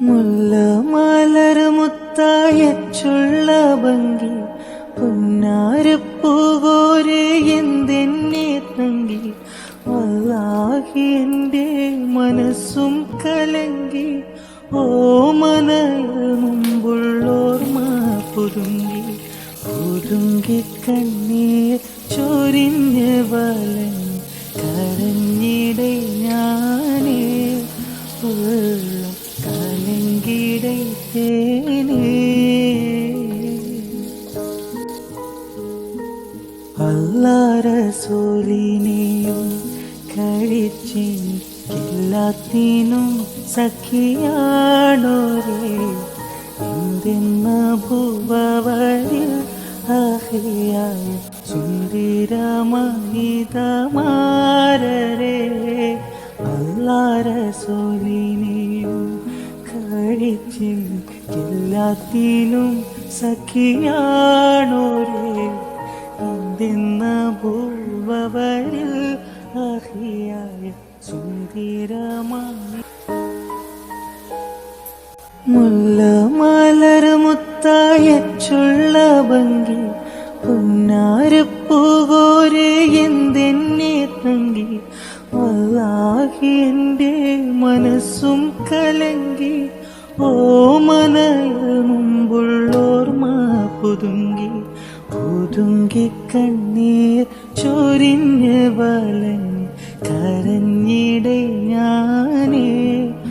മുല്ല മലർമുത്തായച്ചുള്ള ഭംഗി പൊന്നാരപ്പൂകോരെ എന്തെന്നെ തങ്കി വല്ലാഹി എന്റെ മനസ്സും കലങ്കി ഓ മനൽ മുമ്പുള്ളോർമ പുതുങ്ങി പുതുങ്ങി കണ്ണീർ ചൊരിഞ്ഞ് വലൻ അല്ലാരസൂലിനെയും കഴിച്ചെല്ലാത്തിനും സഖിയാണോരേ? എന്തെന്ന ഭൂവരിൽ അഹിയായ സുന്ദരമഹിതമാരേ അല്ലാരസൂലിനെയും എല്ലാത്തിനും സഖിയാണോരേ അന്തിന്ന ഭൂവരിൽ അഹിയായ സുന്ദരമായി. മുല്ല മലർമുത്തായച്ചുള്ള ഭംഗി പൊന്നാരപ്പൂകോരെ എന്തെന്നെ തങ്കി വല്ലാഹി എന്റെ മനസ്സും കലങ്കി ഓ മനൽ മുമ്പുള്ളോർമ പുതുങ്ങി പുതുങ്കി കണ്ണീർ ചൊരിഞ്ഞ് വലഞ്ഞ് കരഞ്ഞിടേ